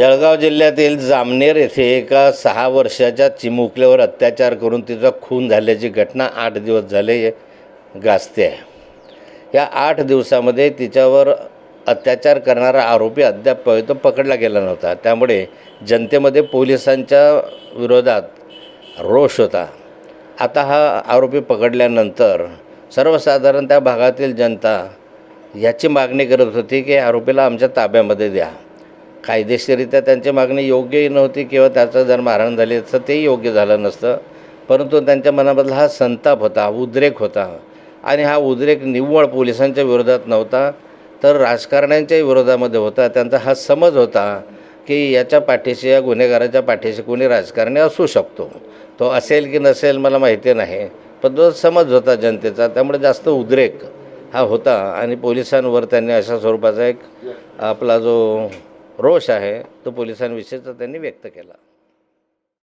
जळगाव जिल्ह्यातील जामनेर येथे एका सहा वर्षाच्या चिमुकल्यावर अत्याचार करून तिचा खून झाल्याची घटना आठ दिवस झाले गाजते आहे. या आठ दिवसामध्ये तिच्यावर अत्याचार करणारा आरोपी अद्याप पकडला गेला नव्हता. त्यामुळे जनतेमध्ये पोलिसांच्या विरोधात रोष होता. आता हा आरोपी पकडल्यानंतर सर्वसाधारण त्या भागातील जनता याची मागणी करत होती की आरोपीला आमच्या ताब्यामध्ये द्या. कायदेशीरित्या त्यांची मागणी योग्यही नव्हती किंवा त्याचं जर मारहाण झाले तर तेही योग्य झालं नसतं. परंतु त्यांच्या मनामधला हा संताप होता उद्रेक होता. आणि हा उद्रेक निव्वळ पोलिसांच्या विरोधात नव्हता तर राजकारण्यांच्या विरोधामध्ये होता. त्यांचा हा समज होता की याच्या पाठीशी या गुन्हेगाराच्या पाठीशी कोणी राजकारणी असू शकतो. तो असेल की नसेल मला माहिती नाही पण तो समज होता जनतेचा. त्यामुळे जास्त उद्रेक हा होता आणि पोलिसांवर त्यांनी अशा स्वरूपाचा एक आपला जो रोष आहे तो पोलिसांविषयीचा त्यांनी व्यक्त केला.